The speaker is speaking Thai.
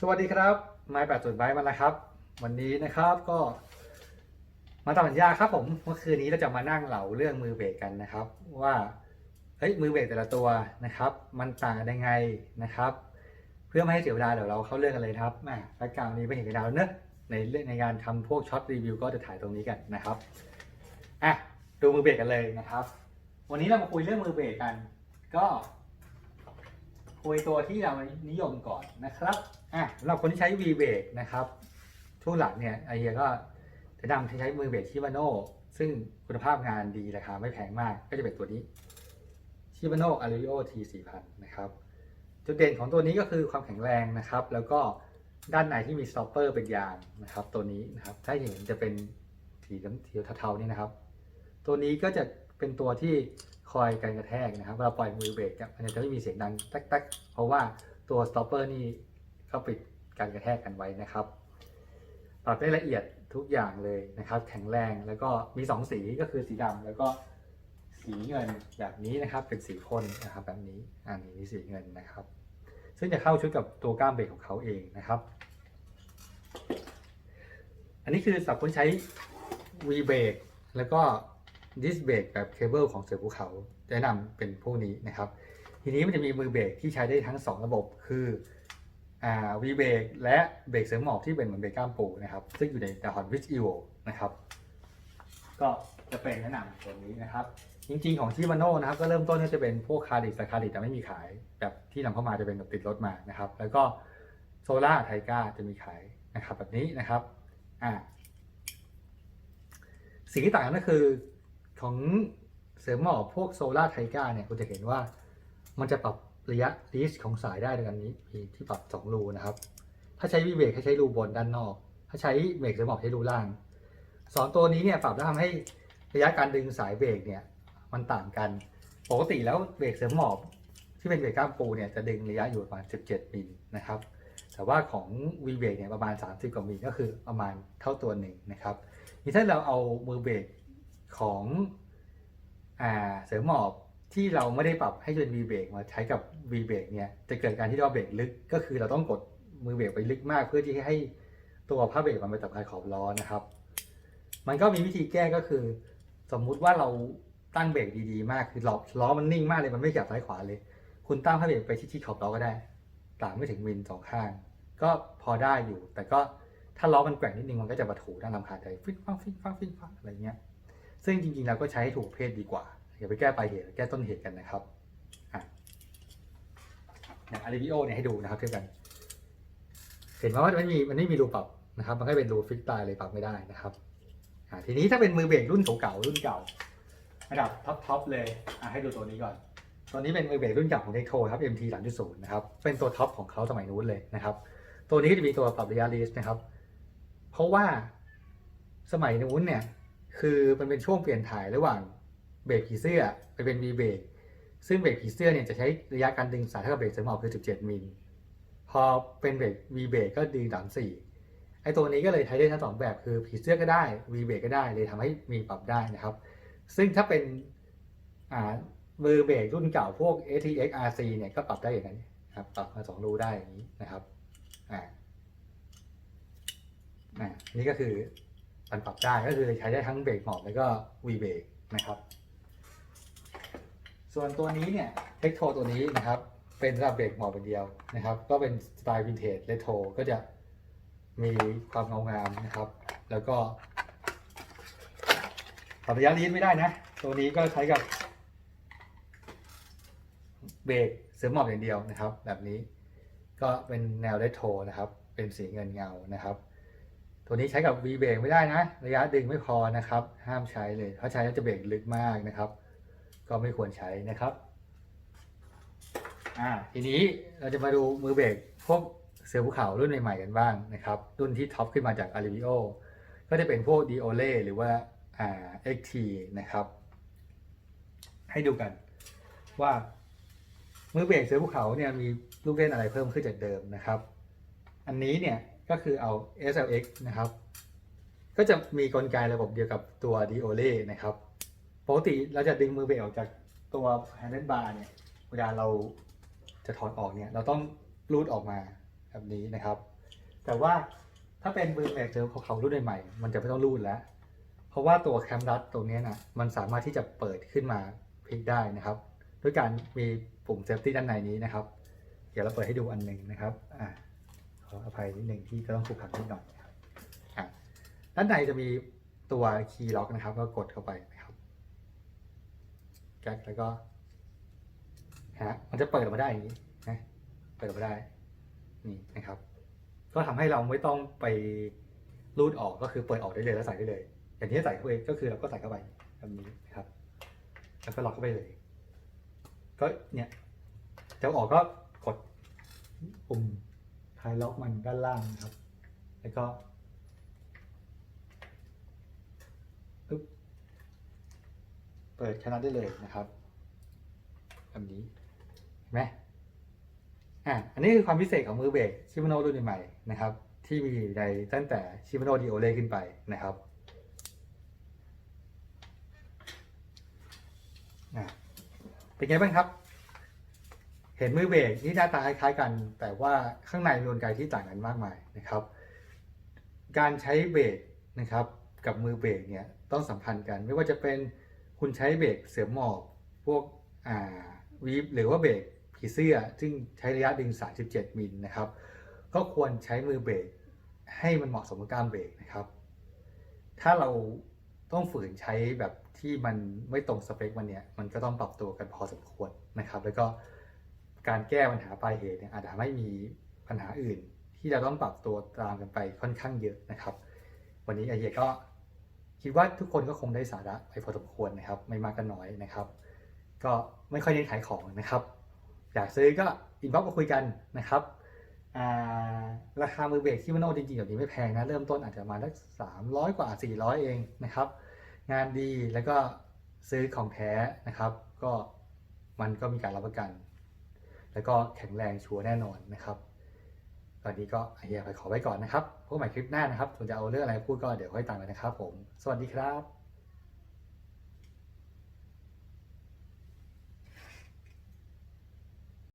สวัสดีครับไม้แปดจุดไบมาแล้วครับ วันนี้นะครับก็มาตามสัญญาครับผมเมื่อคืนนี้เราจะมานั่งเหลาเรื่องมือเบรกกันนะครับ ว่าเฮ้ยมือเบรกแต่ละตัวนะครับ มันต่างกันยังไงนะครับ เพื่อไม่ให้เสียเวลาเดี๋ยวเราเข้าเรื่องกันเลยครับแหม่รายการนี้ไม่เห็นกันแล้วเนอะในเรื่องในการทำพวกช็อตรีวิวก็จะถ่ายตรงนี้กันนะครับอะดูมือเบรกกันเลยนะครับ วันนี้เรามาคุยเรื่องมือเบรกกัน ก็ คุยตัวที่เรานิยมก่อนนะครับอะสำหรับคนที่ใช้ V b r a k นะครับช่วงหลังเนี่ยไอเฮียก็จะนำที่ใช้มือเบรกชิบาโน่ซึ่งคุณภาพงานดีราคาไม่แพงมากก็จะเป็นตัวนี้ชิบาโน่อาริโอ T 4000นะครับจุดเด่นของตัวนี้ก็คือความแข็งแรงนะครับ แล้วก็ด้านในที่มีสต็อปเปอร์เป็นยางนะครับ ตัวนี้นะครับถ้าเห็นจะเป็นสีน้ำสีเทาๆนี่นะครับ ตัวนี้ก็จะ เป็นตัวที่คอยกันกระแทกนะครับเวลาปล่อยมือเบรกเนี่ยมันจะไม่มีเสียงดังตักตักๆเพราะว่าตัวสต็อปเปอร์นี่เขาปิดการกระแทกกันไว้นะครับปรับได้ละเอียดทุกอย่างเลยนะครับ แข็งแรงแล้วก็มี 2 สีก็คือสีดำแล้วก็สีเงินแบบนี้นะครับ เป็นสีพ่นนะครับแบบนี้อันนี้สีเงินนะครับ ซึ่งจะเข้าชุดกับตัวก้ามเบรกของเขาเองนะครับ อันนี้คือสำหรับคนใช้ V brake แล้วก็ ดิสเบรกแบบเคเบิลของเสือภูเขาแนะนำเป็นพวกนี้นะครับ ทีนี้มันจะมีมือเบรกที่ใช้ได้ทั้ง 2 ระบบคืออ่า V brake และเบรกเสริมหมอบที่เป็นเหมือนเบรกก้ามปูนะครับ ซึ่งอยู่ใน d a h o n Rich Evo นะครับ ก็จะเป็นแนะนำตัวนี้นะครับ จริงๆของชิมาโน่นะครับก็เริ่มต้นก็จะเป็นพวกคาริสคาริสแต่ไม่มีขายแบบที่นำเข้ามาจะเป็นแบบติดรถมานะครับ แล้วก็โซล่าไทก้าจะมีขายนะครับแบบนี้นะครับอ่าสิ่งที่ต่างกันก็คือ ของเสริมหมอพวกโซล่าไทก้าเนี่ยคุณจะเห็นว่ามันจะปรับระยะรีชของสายได้ด้วยกันนี้มีที่ปรับ 2 รูนะครับ ถ้าใช้วีเบรกให้ใช้รูบนด้านนอก ถ้าใช้เบรกเสริมหมอใช้รูล่างสองตัวนี้เนี่ยปรับแล้วทำให้ระยะการดึงสายเบรกเนี่ยมันต่างกันปกติแล้วเบรกเสริมหมอบที่เป็นเบรกก้ามปูเนี่ยจะดึงระยะอยู่ประมาณ 17มิลนะครับแต่ว่าของวีเบรกเนี่ยประมาณ 30 กว่ามิลก็คือประมาณเท่าตัวหนึ่งนะครับนี่ถ้าเราเอามือเบรก ของอ่าเสริมหมอบที่เราไม่ได้ปรับให้เป็น V เบรกมาใช้กับ V เบรกเนี่ยจะเกิดการที่เราเบรกลึก ก็คือเราต้องกดมือเบรกไปลึกมาก เพื่อที่ให้ตัวผ้าเบรกมันไปตับคายขอบล้อนะครับ มันก็มีวิธีแก้ก็คือ สมมุติว่าเราตั้งเบรกดีๆ มากคือล้อล้อมันนิ่งมากเลยมันไม่ขยับซ้ายขวาเลย คุณตั้งผ้าเบรกไปที่ขอบล้อก็ได้ต่างไม่ถึงมิลสองข้าง ก็พอได้อยู่ แต่ก็ถ้าล้อมันแกว่งนิดนึงมันก็จะบรรทุน่าลำคาใจฟิ้งฟังฟิ้งฟังฟิ้งฟังอะไรเงี้ย ซึ่งจริงๆเราก็ใช้ให้ถูกเพศดีกว่าอย่าไปแก้ปลายเหตุแก้ต้นเหตุกันนะครับอะอย่างอาริบิโอเนี่ยให้ดูนะครับเทียบกัน เห็นไหมว่ามันไม่มีมันไม่มีรูปรับนะครับ มันก็เป็นรูฟิกตายเลยปรับไม่ได้นะครับทีนี้ถ้าเป็นมือเบรกรุ่นเก่าๆรุ่นเก่าระดับท็อปๆเลยให้ดูตัวนี้ก่อนตัวนี้เป็นมือเบรกรุ่นเก่าของเทคโทครับ MT 3.0นะครับเป็นตัวท็อปของเขาสมัยนู้นเลยนะครับ ตัวนี้ก็จะมีตัวปรับระยะรีสนะครับ เพราะว่าสมัยนู้นเนี่ย คือมันเป็นช่วงเปลี่ยนถ่ายระหว่างเบรกผีเสื้อไปเป็น V เบรกซึ่งเบรกผีเสื้อเนี่ยจะใช้ระยะการดึงสายเท่ากับเบรกสมอบคือ 17 มิล พอเป็นเบรก V เบรกก็ดึง34ไอตัวนี้ก็เลยใช้ได้ทั้งสองแบบคือผีเสื้อก็ได้ V เบรกก็ได้เลยทำให้มีปรับได้นะครับ ซึ่งถ้าเป็นอ่ามือเบรกรุ่นเก่าพวก ATX RC เนี่ยก็ปรับได้อย่างนั้นนะครับปรับมาสองรูได้อย่างนี้นะครับอ่าอ่านี่ก็คือ มันปรับได้ก็คือใช้ได้ทั้งเบรกหมอบแล้วก็ V เบรกนะครับ ส่วนตัวนี้เนี่ยเทคโทตัวนี้นะครับ เป็นสำหรับเบรกหมอบเป็นเดียวนะครับ ก็เป็นสไตล์วินเทจเลโทก็จะมีความเงางามนะครับ แล้วก็ปรับระยะลีดไม่ได้นะ ตัวนี้ก็ใช้กับเบรกเสริมหมอบอย่างเดียวนะครับ แบบนี้ก็เป็นแนวเลโทนะครับ เป็นสีเงินเงานะครับ ตัวนี้ใช้กับ V เบรกไม่ได้นะ ระยะดึงไม่พอนะครับ ห้ามใช้เลยถ้าใช้แล้วจะเบรกลึกมากนะครับ ก็ไม่ควรใช้นะครับอ่าทีนี้เราจะมาดูมือเบรกพวกเสือภูเขารุ่นใหม่ๆกันบ้างนะครับ รุ่นที่ท็อปขึ้นมาจาก a r i v i o ก็จะเป็นพวก d i o l e หรือว่าอ่า XT นะครับ ให้ดูกันว่ามือเบรกเสือภูเขาเนี่ยมีลูกเล่นอะไรเพิ่มขึ้นจากเดิมนะครับ อันนี้เนี่ย ก็คือเอา SLX นะครับ ก็จะมีกลไกระบบเดียวกับตัว d i o l e นะครับ ปกติเราจะดึงมือเบรกออกจากตัว handle bar เนี่ย เวลาเราจะถอดออกเนี่ย เราต้องรูดออกมาแบบนี้นะครับ แต่ว่าถ้าเป็นมือเบรกเจอของเขารุ่นใหม่มันจะไม่ต้องรูดแล้ว เพราะว่าตัวแคมรัดตรงนี้นะมันสามารถที่จะเปิดขึ้นมาพลิกได้นะครับ ด้วยการมีปุ่มเซฟตี้ด้านในนี้นะครับ เดี๋ยวเราเปิดให้ดูอันหนึ่งนะครับ อ่า ออภัยนิดหนึ่งที่ก็ต้องขูกขันนิดหน่อยนะครับอะด้านในจะมีตัวคีย์ล็อกนะครับ ก็กดเข้าไปนะครับแก๊กแล้วก็ฮะมันจะเปิดออกมาได้อย่างนี้นะเปิดออกมาได้นี่นะครับ ก็ทำให้เราไม่ต้องไปรูดออกก็คือเปิดออกได้เลยแล้วใส่ได้เลย อย่างที่ใส่เข้าไปก็คือเราก็ใส่เข้าไปแบบนี้นะครับ แล้วก็ล็อกเข้าไปเลย ก็เนี่ยจะออกก็กดปุ่มค ลายล็อกมันด้านล่างนะครับ แล้วก็ปึ๊บเปิดชนะได้เลยนะครับแบบนี้เห็นไหมอะอันนี้คือความพิเศษของมือเบรกชิมโนรุ่นใหม่นะครับ ที่มีในตั้งแต่ชิมโนดีโอเลขึ้นไปนะครับอะเป็นไงบ้างครับ เห็นมือเบรกที่หน้าตาคล้ายกัน แต่ว่าข้างในมีกลไกที่ต่างกันมากมายนะครับ การใช้เบรกนะครับ กับมือเบรกเนี่ยต้องสัมพันธ์กัน ไม่ว่าจะเป็นคุณใช้เบรกเสือหมอบพวกอ่าวีฟหรือว่าเบรกผีเสื้อ ซึ่งใช้ระยะดึง 37 มิลนะครับ ก็ควรใช้มือเบรกให้มันเหมาะสมกับการเบรกนะครับ ถ้าเราต้องฝืนใช้แบบที่มันไม่ตรงสเปคมันเนี่ย มันก็ต้องปรับตัวกันพอสมควรนะครับ แล้วก็ การแก้ปัญหาปลายเหตุเนี่ยอาจจะทำให้มีปัญหาอื่น ที่เราต้องปรับตัวตามกันไปค่อนข้างเยอะนะครับ วันนี้ไอเฮียก็คิดว่าทุกคนก็คงได้สาระไปพอสมควรนะครับ ไม่มากก็น้อยนะครับ ก็ไม่ค่อยเน้นขายของนะครับ อยากซื้อก็อินบ็อกซ์มาคุยกันนะครับาราคามือเบรกที่มันโนจริงๆแบบนี้ไม่แพงนะ เริ่มต้นอาจจะมาณสักสามร้อยกว่าสี่ร้อยเองนะครับ งานดีแล้วก็ซื้อของแท้นะครับ ก็มันก็มีการรับประกัน แล้วก็แข็งแรงชัวร์แน่นอนนะครับตอนนี้ก็ไอเฮียไปขอไว้ก่อนนะครับพบกันใหม่คลิปหน้านะครับส่วนจะเอาเรื่องอะไรพูดก็เดี๋ยวค่อยตามกันนะครับผม สวัสดีครับ